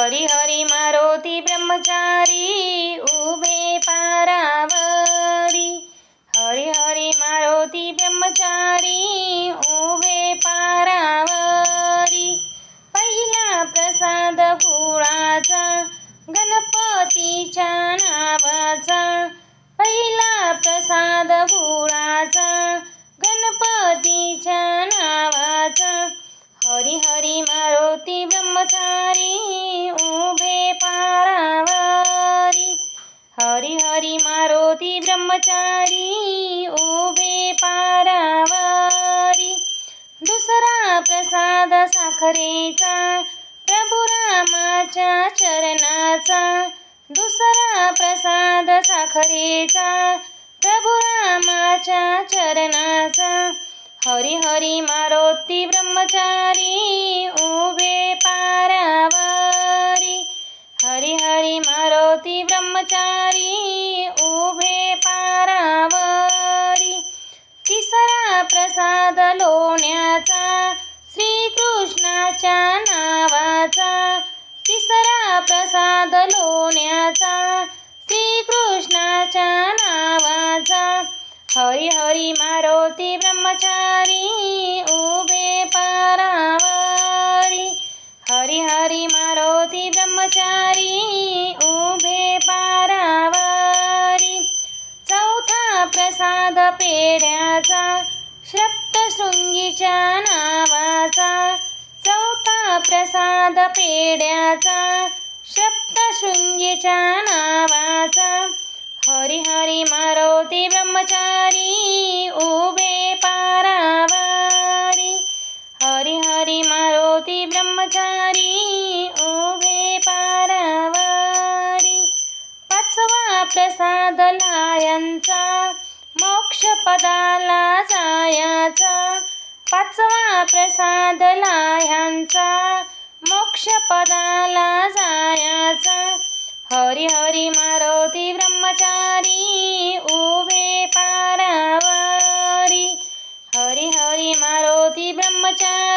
हरी हरी मारोती ब्रह्मचारी उभे पारावरी हरी हरी मारोती ब्रह्मचारी उभे पारावरी पहिला प्रसाद गुळाचा हरी मारोती ब्रह्मचारी उभे पारावारी. दुसरा प्रसाद साखरेचा प्रभू रामाच्या चरणाचा. दुसरा प्रसाद साखरेचा प्रभू रामाच्या चरणाचा. हरी हरी मारुती ब्रह्मचारी उभे पारावारी. हरी हरी मारुती ब्रह्मचारी प्रसाद लोण्याचा श्रीकृष्णाच्या नावाचा. तिसरा प्रसाद लोण्याचा श्रीकृष्णाच्या नावाचा. हरी हरी मारुती ब्रह्मचारी उभे पारावारी. हरी हरी मारुती ब्रह्मचारी उभे पारावारी. चौथा प्रसाद पेढ्याचा सप्तशृंगीच्या नावाचा चौथा प्रसाद पेढ्याचा सप्तशृंगीच्या नावाचा. हरी हरी मारुती ब्रह्मचारी उभे पारावारी. हरी हरी मारुती ब्रह्मचारी उभे पारावारी. पाचवा प्रसाद लायांचा मोक्षपदाला जायाचा पाचवा प्रसाद लाह्यांचा मोक्षपदाला जायाचा. हरी हरी मारुती ब्रह्मचारी उभे पारावारी. हरी हरी मारुती ब्रह्मचारी